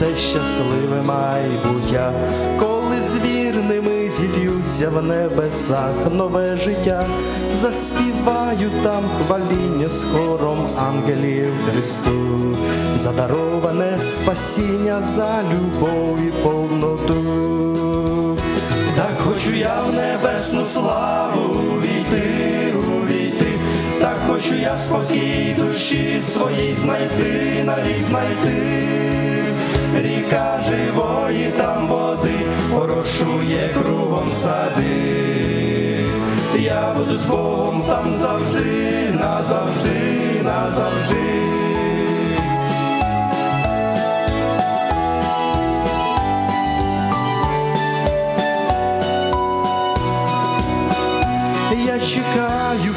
те щасливе майбуття, коли з вірними зільюся в небесах нове життя, заспіваю там хваління з хором ангелів Христу, задароване спасіння за любов і повноту. Так хочу я в небесну славу так хочу я спокій душі своїй знайти, навіть знайти. Ріка живої там води, порошує кругом сади. Я буду з Богом там завжди, назавжди, назавжди. Я чекаю,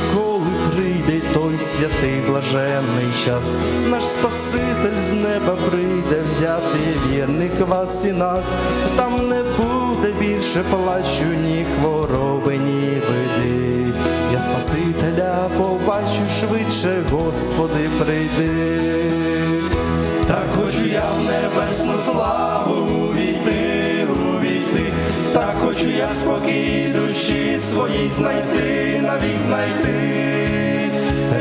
святий блаженний час. Наш Спаситель з неба прийде взяти вірних вас і нас. Там не буде більше плачу, ні хвороби, ні биди. Я Спасителя побачу швидше, Господи, прийди. Так хочу я в небесну славу увійти, увійти, так хочу я спокій душі своїй знайти, навік знайти.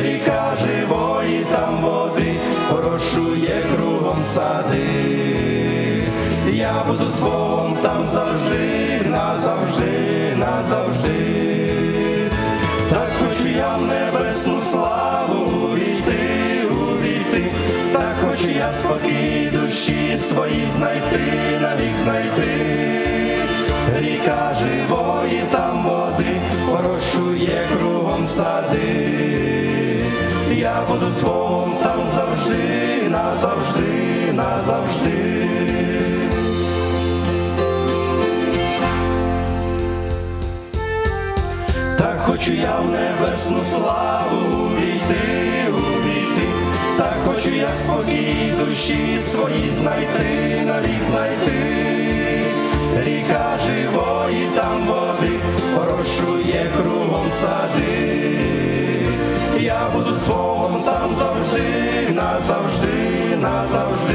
Ріка живої там води, порошує кругом сади. Я буду з Богом там завжди, назавжди, назавжди. Так хочу я в небесну славу увійти, увійти, так хочу я спокій душі свої знайти, навік знайти. Ріка живої там води, порошує кругом сади. Я буду з там завжди, назавжди, назавжди. Так хочу я в небесну славу увійти, увійти, так хочу я спокій душі свої знайти, навік знайти. Ріка живої там води, порошує кругом сади. назавжди, назавжди.